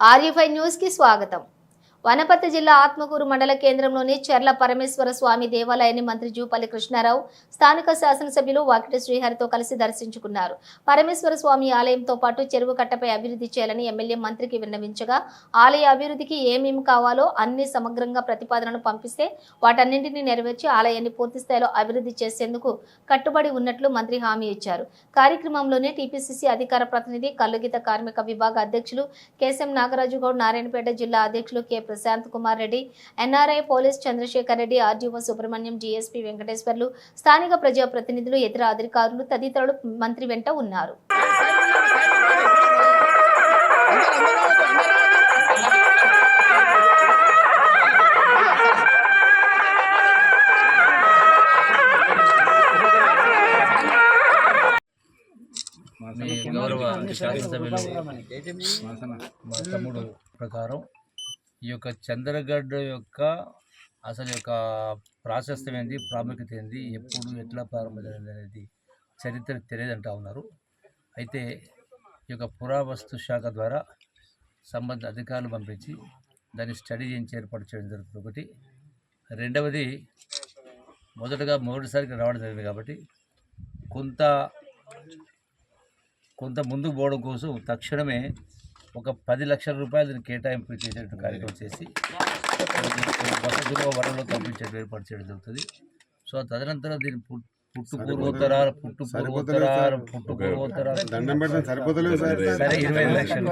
ఆర్యఫై న్యూస్కి స్వాగతం. వనపర్తి జిల్లా ఆత్మకూరు మండల కేంద్రంలోని చెర్ల పరమేశ్వర స్వామి దేవాలయాన్ని మంత్రి జూపల్లి కృష్ణారావు స్థానిక శాసనసభ్యులు వాకిటి శ్రీహరితో కలిసి దర్శించుకున్నారు. పరమేశ్వర స్వామి ఆలయంతో పాటు చెరువు కట్టపై అభివృద్ధి చేయాలని ఎమ్మెల్యే మంత్రికి విన్నవించగా ఆలయ అభివృద్ధికి ఏమేమి కావాలో అన్ని సమగ్రంగా ప్రతిపాదనను పంపిస్తే వాటన్నింటినీ నెరవేర్చి ఆలయాన్ని పూర్తి స్థాయిలో అభివృద్ధి చేసేందుకు కట్టుబడి ఉన్నట్లు మంత్రి హామీ ఇచ్చారు. కార్యక్రమంలోనే టీపీసీసీ అధికార ప్రతినిధి కల్లుగీత కార్మిక విభాగ అధ్యక్షులు కేసీఎం నాగరాజు గౌడ్ నారాయణపేట జిల్లా అధ్యక్షులు K Prashant Kumar Reddy NRI police Chandrasekhar Reddy RDO Subrahmanyam GSP Venkateswarlu స్థానిక ప్రజాప్రతినిధులు ఇతర అధికారులు తదితరులు మంత్రి వెంట ఉన్నారు. గౌరవ శాసనసభ్యులు మా తమ్ముడు ప్రకారం ఈ యొక్క చంద్రగడ్డ యొక్క అసలు యొక్క ప్రాశస్త్యం ఏంది ప్రాముఖ్యత ఏంది ఎప్పుడు ఎట్లా ప్రారంభమైంది అనేది చరిత్ర తెలియదంటా ఉన్నారు. అయితే ఈ యొక్క పురావస్తు శాఖ ద్వారా సంబంధ అధికారులు పంపించి దాన్ని స్టడీ చేయించి ఏర్పాటు చేయడం జరుగుతుంది. ఒకటి. రెండవది మొదటగా మొదటిసారికి రావడం జరిగింది కాబట్టి కొంత కొంత ముందుకు పోవడం కోసం తక్షణమే ఒక పది లక్షల రూపాయలు దీన్ని కేటాయింపు చేసేటువంటి కార్యక్రమం చేసి వసతులు వరంలో పంపించే ఏర్పాటు చేయడం జరుగుతుంది. సో తదనంతరం దీని పుట్టు పూర్వోత్తరాలు పుట్టు పూర్వోత్తరాలు పుట్టు పూర్వోత్తరాలు దండం పెడితే సరిపోతలేదు సార్. సరే ఇరవై ఐదు లక్షలు.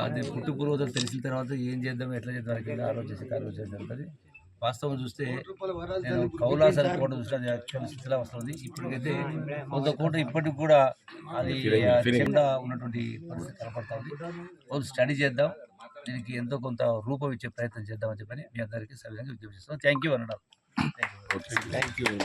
అది పుట్టు పూర్వోత్తరం తెలిసిన తర్వాత ఏం చేద్దాం ఎట్లా చేద్దాం ఆలోచించి కార్యక్రమం చేయడం జరుగుతుంది వాస్తవం చూస్తే నేను కౌలాసన కోట యాక్చువల్ స్థితిలో వస్తుంది ఇప్పటికైతే కొంత కోట ఇప్పటికి కూడా అది కింద ఉన్నటువంటి పరిస్థితి కనపడతా ఉంది. కొంత స్టడీ చేద్దాం. దీనికి ఎంతో కొంత రూపం ఇచ్చే ప్రయత్నం చేద్దామని చెప్పని మీ అందరికీ సవిధంగా విజ్ఞప్తి చేస్తాం థ్యాంక్ యూ అనడం థ్యాంక్ యూ.